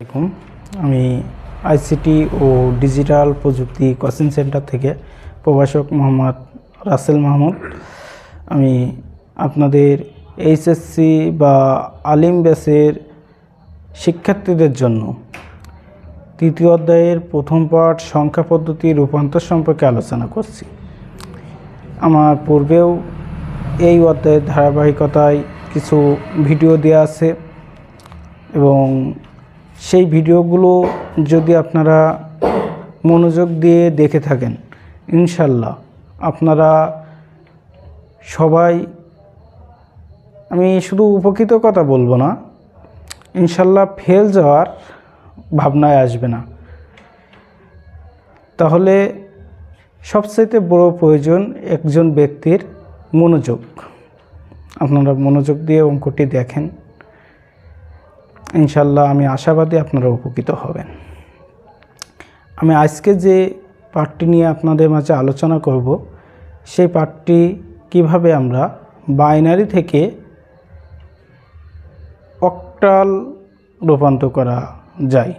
আলাইকুম। আমি আইসিটি ও ডিজিটাল প্রযুক্তি কোচিং সেন্টার থেকে প্রভাষক মোহাম্মদ রাসেল মাহমুদ। আমি আপনাদের এইচএসসি বা আলিম ব্যাসের শিক্ষার্থীদের জন্য তৃতীয় অধ্যায়ের প্রথম পাঠ সংখ্যা পদ্ধতি রূপান্তর সম্পর্কে আলোচনা করছি। আমার পূর্বেও এই অধ্যায়ের ধারাবাহিকতায় কিছু ভিডিও দেওয়া আছে এবং সেই ভিডিওগুলো যদি আপনারা মনোযোগ দিয়ে দেখে থাকেন, ইনশাল্লাহ আপনারা সবাই, আমি শুধু উপকৃত কথা বলব না, ইনশাল্লাহ ফেল যাওয়ার ভাবনায় আসবে না। তাহলে সবচাইতে বড় প্রয়োজন একজন ব্যক্তির মনোযোগ। আপনারা মনোযোগ দিয়ে অঙ্কটি দেখেন। ইনশাল্লাহ আমি আশাবাদী আপনারা উপকৃত হবেন। আমি আজকে যে পাঠটি নিয়ে আপনাদের মাঝে আলোচনা করব, সেই পাঠটি কীভাবে আমরা বাইনারি থেকে অক্টাল রূপান্তর করা যায়।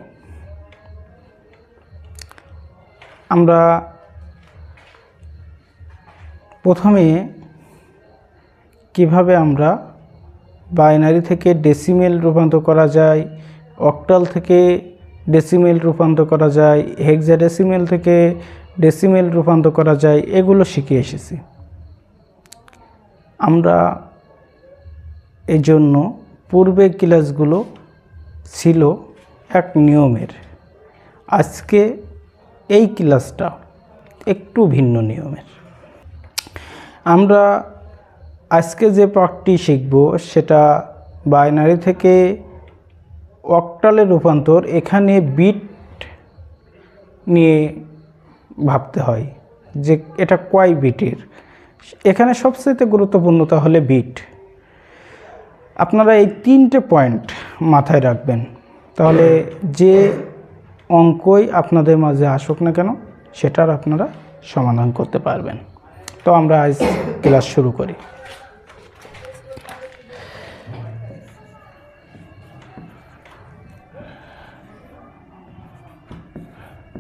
আমরা প্রথমে কীভাবে আমরা বাইনারি থেকে ডেসিমেল রূপান্তর করা যায়, অক্টাল থেকে ডেসিমেল রূপান্তর করা যায়, হেক্সাডেসিমেল থেকে ডেসিমেল রূপান্তর করা যায়, এগুলো শিখে এসেছি। আমরা এই জন্য পূর্বের ক্লাসগুলো ছিল এক নিয়মের। আজকে এই ক্লাসটা একটু ভিন্ন নিয়মের। আমরা আজকে যে পাঠটি শিখব সেটা বাইনারি থেকে অক্টালে রূপান্তর, এখানে বিট নিয়ে ভাবতে হয় যে এটা কয় বিটের। এখানে সবচেয়ে গুরুত্বপূর্ণ তাহলে বিট। আপনারা এই তিনটে পয়েন্ট মাথায় রাখবেন। তাহলে যে অঙ্কই আপনাদের মাঝে আসুক না কেন, সেটার আপনারা সমাধান করতে পারবেন। তো আমরা আজ ক্লাস শুরু করি।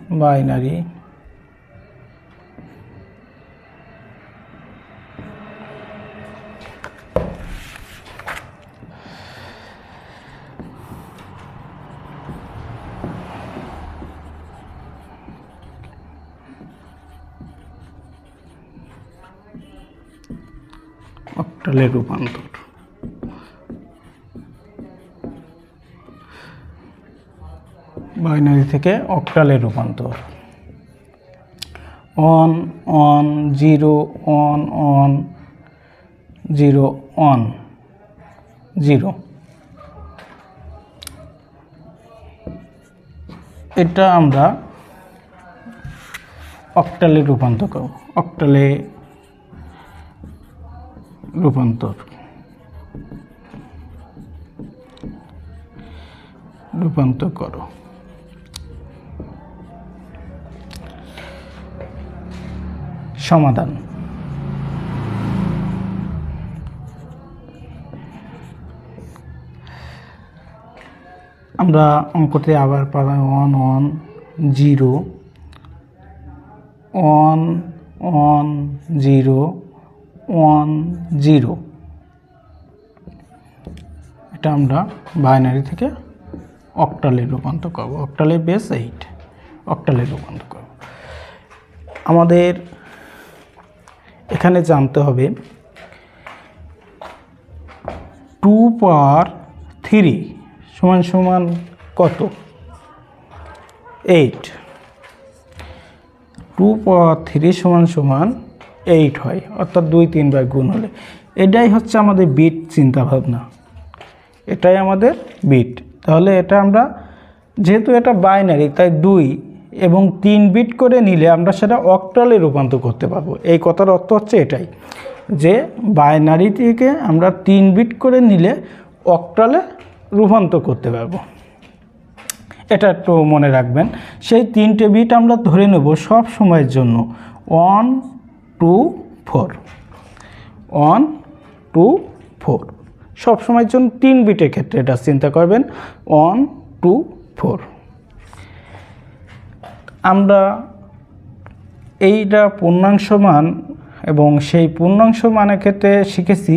বাইনারি। অক্টালের রূপান্তর বাইনারি থেকে অক্টালে রূপান্তর। One one, zero, one one, zero one, zero. এটা আমরা অক্টালে রূপান্তর করব, অক্টালে রূপান্তর। রূপান্তর করো। সমাধান। আমরা অঙ্কতে আবার পাই one one zero one one zero one zero এটা আমরা বাইনারি থেকে অক্টালে রূপান্তর করব। অক্টালে বেস এইট অক্টালে রূপান্তর করব। আমাদের এখানে জানতে হবে টু পাওয়ার থ্রি সমান সমান কত? এইট। টু পাওয়ার থ্রি সমান সমান এইট হয়, অর্থাৎ দুই তিনবার গুণ হলে। এটাই হচ্ছে আমাদের বিট চিন্তাভাবনা। এটাই আমাদের বিট। তাহলে এটা আমরা, যেহেতু এটা বাইনারি তাই দুই এবং তিন বিট করে নিলে আমরা সেটা অক্টালে রূপান্তর করতে পারব। এই কথার অর্থ হচ্ছে এটাই, যে বাইনারি থেকে আমরা তিন বিট করে নিলে অক্টালে রূপান্তর করতে পারব। এটা একটু মনে রাখবেন, সেই তিনটে বিট আমরা ধরে নেব সব সময়ের জন্য। One two four one two four সব সময়ের জন্য তিন বিটের ক্ষেত্রে এটা চিন্তা করবেন। ওয়ান টু ফোর আমরা এইটা পূর্ণাংশ মান এবং সেই পূর্ণাংশ মানের ক্ষেত্রে শিখেছি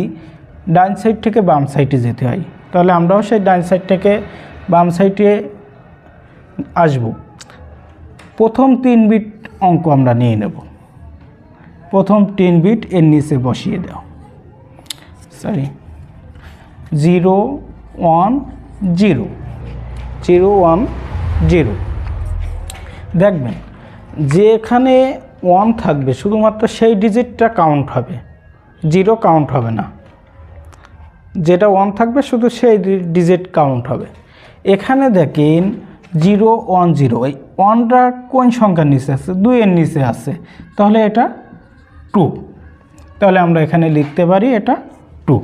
ডান সাইড থেকে বাম সাইডে যেতে হয়। তাহলে আমরাও সেই ডান সাইড থেকে বাম সাইডে আসব। প্রথম তিন বিট অঙ্ক আমরা নিয়ে নেব। প্রথম তিন বিট এর নিচে বসিয়ে দাও। Sorry zero one zero. Zero one zero. দেখবেন যে এখানে ওয়ান থাকবে, শুধুমাত্র সেই ডিজিটটা কাউন্ট হবে জিরো কাউন্ট হবে না। যেটা ওয়ান থাকবে, শুধু সেই ডিজিট কাউন্ট হবে। এখানে দেখেন জিরো ওয়ান জিরো এই ওয়ানটা কোন সংখ্যার নিচে আছে? দুইয়ের নিচে আছে। তাহলে এটা টু তাহলে আমরা এখানে লিখতে পারি এটা টু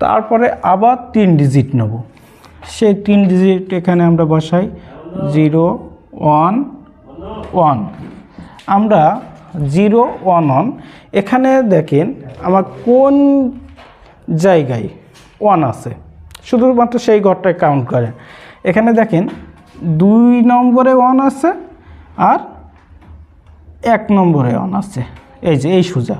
তারপরে আবার তিন ডিজিট নেব। সেই তিন ডিজিট এখানে আমরা বসাই জিরো ওয়ান ওয়ান আমরা জিরো ওয়ান ওয়ান এখানে দেখেন, আমার কোন জায়গায় ওয়ান আছে? শুধুমাত্র সেই ঘরটায় কাউন্ট করে এখানে দেখেন, দুই নম্বরে ওয়ান আছে আর এক নম্বরে ওয়ান আছে। এই যে, এই সোজা।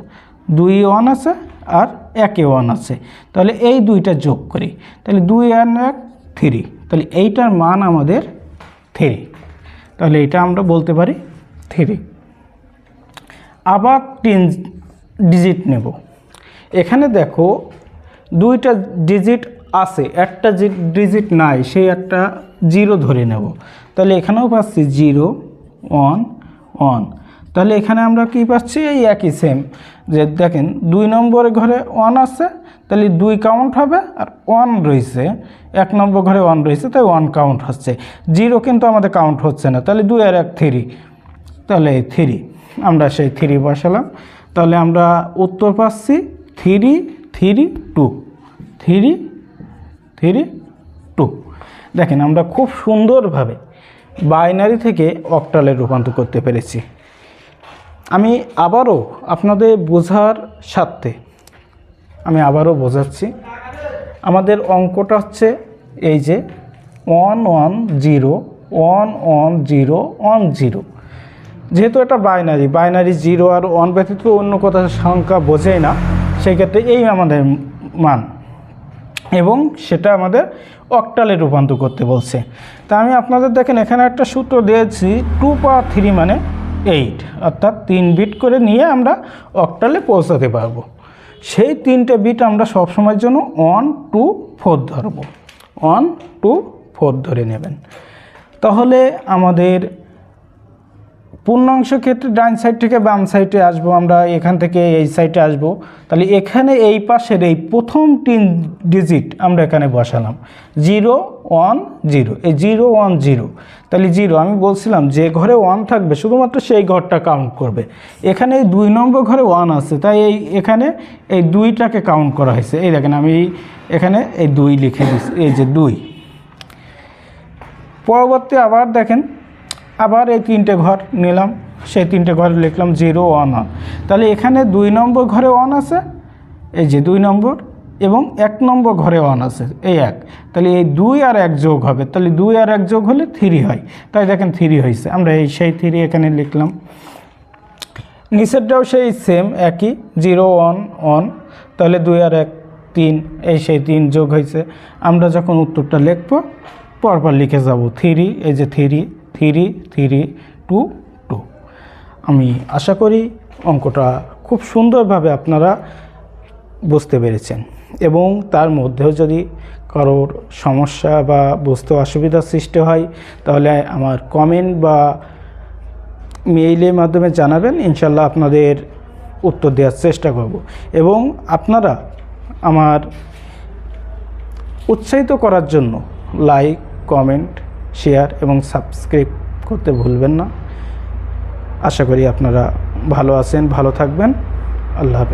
দুই ওয়ান আছে আর একে ওয়ান আছে। তাহলে এই দুইটা যোগ করি। তাহলে দুই আর এক থ্রি। তাহলে এইটার মান আমাদের থ্রি। তাহলে এটা আমরা বলতে পারি থ্রি। আবার তিন ডিজিট নেব। এখানে দেখো দুইটা ডিজিট আছে, একটা ডিজিট নাই, সেই একটা জিরো ধরে নেব। তাহলে এখানেও পাচ্ছি জিরো ওয়ান ওয়ান তাহলে এখানে আমরা কি পাচ্ছি? এই একই সেম যে দেখেন, দুই নম্বরে ঘরে ওয়ান আছে তাহলে দুই কাউন্ট হবে আর ওয়ান রয়েছে। এক নম্বর ঘরে ওয়ান রয়েছে, তাই ওয়ান কাউন্ট হচ্ছে। জিরো কিন্তু আমাদের কাউন্ট হচ্ছে না, তাহলে দুই আর এক থ্রি তাহলে এই থ্রি আমরা সেই থ্রি বসালাম। তাহলে আমরা উত্তর পাচ্ছি three three two three three two দেখেন আমরা খুব সুন্দরভাবে বাইনারি থেকে অক্টালে রূপান্তর করতে পেরেছি। আমি আবারও আপনাদের বোঝার স্বার্থে আমি আবারও বোঝাচ্ছি। আমাদের অঙ্কটা হচ্ছে এই যে one one zero one one zero one zero যেহেতু এটা বাইনারি বাইনারি জিরো আর ওয়ান ব্যতীত অন্য কথা সংখ্যা বোঝেই না সেই ক্ষেত্রে এই আমাদের মান। এবং সেটা আমাদের অক্টালে রূপান্তর করতে বলছে। তা আমি আপনাদের দেখেন, এখানে একটা সূত্র দিয়েছি টু পাওয়ার থ্রি মানে এইট অর্থাৎ তিন বিট করে নিয়ে আমরা অক্টালে পৌঁছাতে পারব। সেই তিনটে বিট আমরা সবসময়ের জন্য ওয়ান টু ফোর ধরবো। ওয়ান টু ফোর ধরে নেবেন। তাহলে আমাদের পূর্ণাংশ ক্ষেত্রে ডান সাইড থেকে বাম সাইডে আসব আমরা, এখান থেকে এই সাইডে আসব। তাহলে এখানে এই পাশের এই প্রথম তিন ডিজিট আমরা এখানে বসালাম। Zero, one, zero. এই জিরো, ওয়ান, জিরো। তাহলে জিরো, আমি বলছিলাম যে ঘরে ওয়ান থাকবে, শুধুমাত্র সেই ঘরটা কাউন্ট করবে। এখানে দুই নম্বর ঘরে ওয়ান আছে, তাই এই এখানে এই দুইটাকে কাউন্ট করা হয়েছে। এই দেখেন, আমি এখানে এই দুই লিখে দিচ্ছি এই যে দুই। পরবর্তী আবার দেখেন আবার এই তিনটে ঘর নিলাম, সেই তিনটে ঘরে লিখলাম জিরো ওয়ান ওয়ান। তাহলে এখানে দুই নম্বর ঘরে ওয়ান আছে, এই যে দুই নম্বর, এবং এক নম্বর ঘরে ওয়ান আছে, এই এক। তাহলে এই দুই আর এক যোগ হবে, তাহলে দুই আর এক যোগ হলে থ্রি হয়। তাই দেখেন থ্রি হয়েছে, আমরা এই সেই থ্রি এখানে লিখলাম। নিচেরটাও সেই সেম একই, জিরো ওয়ান ওয়ান, তাহলে দুই আর এক তিন, এই সেই তিন যোগ হয়েছে। আমরা যখন উত্তরটা লিখব, পরপর লিখে যাব, থ্রি, এই যে three three three, two two. আমি আশা করি অঙ্কটা খুব সুন্দরভাবে আপনারা বুঝতে পেরেছেন। এবং তার মধ্যেও যদি কারোর সমস্যা বা বুঝতে অসুবিধার সৃষ্টি হয়, তাহলে আমার কমেন্ট বা মেইলের মাধ্যমে জানাবেন। ইনশাল্লাহ আপনাদের উত্তর দেওয়ার চেষ্টা করব। এবং আপনারা আমার উৎসাহিত করার জন্য লাইক কমেন্ট শেয়ার এবং সাবস্ক্রাইব করতে ভুলবেন না। আশা করি আপনারা ভালো আছেন, ভালো থাকবেন। আল্লাহ হাফেজ।